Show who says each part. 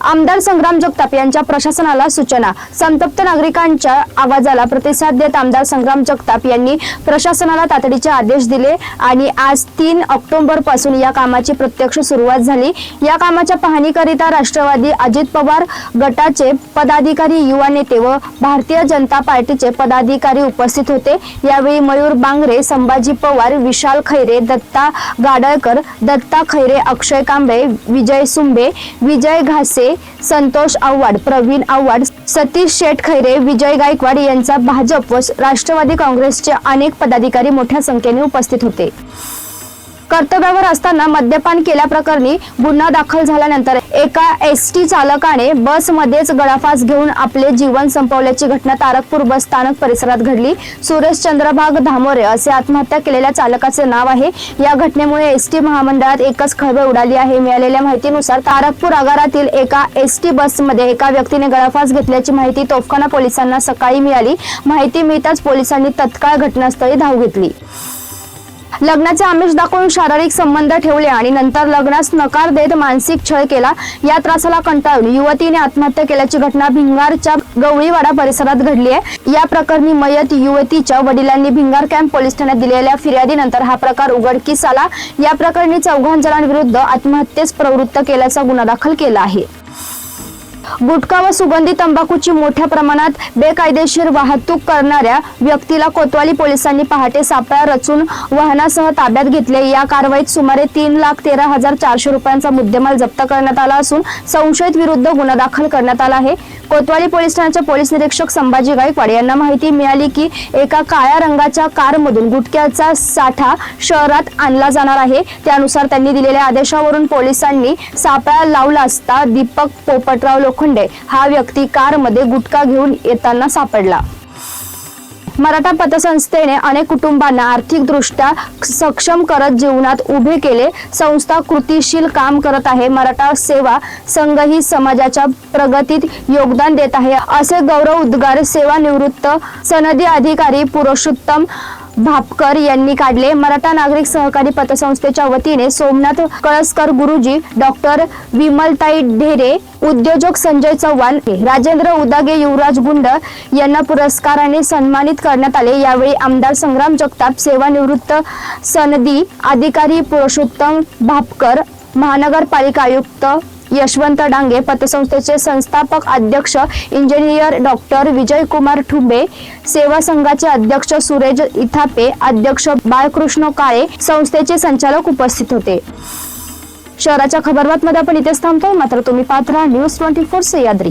Speaker 1: आमदार संग्राम जगताप यांच्या प्रशासनाला सूचना. संतप्त नागरिकांच्या आवाजाला प्रतिसाद देत आमदार संग्राम जगताप यांनी प्रशासनाला तातडीचे आदेश दिले आणि आज तीन ऑक्टोबरपासून या कामाची प्रत्यक्ष सुरुवात झाली. या कामाच्या पाहणीकरिता राष्ट्रवादी अजित पवार गटाचे पदाधिकारी युवा नेते व भारतीय जनता पार्टीचे पदाधिकारी उपस्थित होते. यावेळी मयूर बांगरे संभाजी पवार विशाल खैरे दत्ता गाडळकर दत्ता खैरे अक्षय कांबळे विजय सुंबे विजय घासे संतोष आव्हाड प्रवीण आव्हाड सतीश शेठ खैरे विजय गायकवाड यांचा भाजप व राष्ट्रवादी काँग्रेसचे अनेक पदाधिकारी मोठ्या संख्येने उपस्थित होते. कर्तव्यावर असताना मद्यपान केल्याप्रकरणी गुन्हा दाखल झाल्यानंतर एका एस टी चालकाने बसमध्येच गळाफास घेऊन आपले जीवन संपवल्याची घटना तारकपूर बस स्थानक परिसरात घडली. सुरेश चंद्रभाग धामोरे असे आत्महत्या केलेल्या चालकाचे नाव आहे. या घटनेमुळे एस टी महामंडळात एकच खळबळ उडाली आहे. मिळालेल्या माहितीनुसार तारकपूर आगारातील एका एस टी बसमध्ये एका व्यक्तीने गळाफास घेतल्याची माहिती तोफखाना पोलिसांना सकाळी मिळाली. माहिती मिळताच पोलिसांनी तत्काळ घटनास्थळी धाव घेतली. लग्नाचे आमिष दाखवून शारीरिक संबंध ठेवले आणि नंतर लग्नास नकार देत मानसिक छळ केला. या त्रासाला कंटाळून युवतीने आत्महत्या केल्याची घटना भिंगारच्या गवळीवाडा परिसरात घडली आहे. या प्रकरणी मयत युवतीच्या वडिलांनी भिंगार कॅम्प पोलीस ठाण्यात दिलेल्या फिर्यादीनंतर हा प्रकार उघडकीस आला. या प्रकरणी चौघां जणांविरुद्ध आत्महत्येस प्रवृत्त केल्याचा गुन्हा दाखल केला आहे. गुटखा व सुगंधी तंबाखूची मोठ्या प्रमाणात बेकायदेशीर वाहतूक करणाऱ्या व्यक्तीला कोतवाली पोलिसांनी पहाटे सापळा रचून वाहनासह ताब्यात घेतले. या कारवाईत सुमारे तीन लाख तेरा हजार चारशे रुपयांचा मुद्देमाल जप्त करण्यात आला असून संशयित विरुद्ध गुन्हा दाखल करण्यात आला आहे. कोतवाली पोलीस ठाण्याचे पोलीस निरीक्षक संभाजी गायकवाड यांना माहिती मिळाली की एका काळ्या रंगाच्या कारमधून गुटख्याचा साठा शहरात आणला जाणार आहे. त्यानुसार त्यांनी दिलेल्या आदेशावरून पोलिसांनी सापळा लावला असता दीपक पोपटराव लोक लोखंडे हा व्यक्ती कारमध्ये गुटखा घेऊन येताना सापडला. मराठा पतसंस्थेने अनेक कुटुंबांना आर्थिकदृष्ट्या सक्षम करत जीवनात उभे केले. संस्था कृतीशील काम करत आहे. मराठा सेवा संघ ही समाजाच्या प्रगतीत योगदान देत आहे. असे गौरव उद्गार सेवानिवृत्त सनदी अधिकारी पुरुषोत्तम भापकर यांनी काढले. मराठा नागरिक सहकारी पतसंस्थेच्या वतीने सोमनाथ कळसकर गुरुजी डॉक्टर विमलताई ढेरे उद्योजक संजय चव्हाण राजेंद्र उदागे युवराज गुंड यांना पुरस्काराने सन्मानित करण्यात आले. यावेळी आमदार संग्राम जगताप सेवानिवृत्त सनदी अधिकारी पुरुषोत्तम भापकर महानगरपालिका आयुक्त यशवंत डांगे पतसंस्थेचे संस्थापक अध्यक्ष इंजिनियर डॉक्टर विजय कुमार ठुंबे सेवा संघाचे अध्यक्ष सुरेश इथापे अध्यक्ष बाळकृष्ण काळे संस्थेचे संचालक उपस्थित होते. शहराच्या खबरबातमध्ये आपण इथेच थांबतो मात्र तुम्ही पात्र न्यूज ट्वेंटी फोर सह्याद्री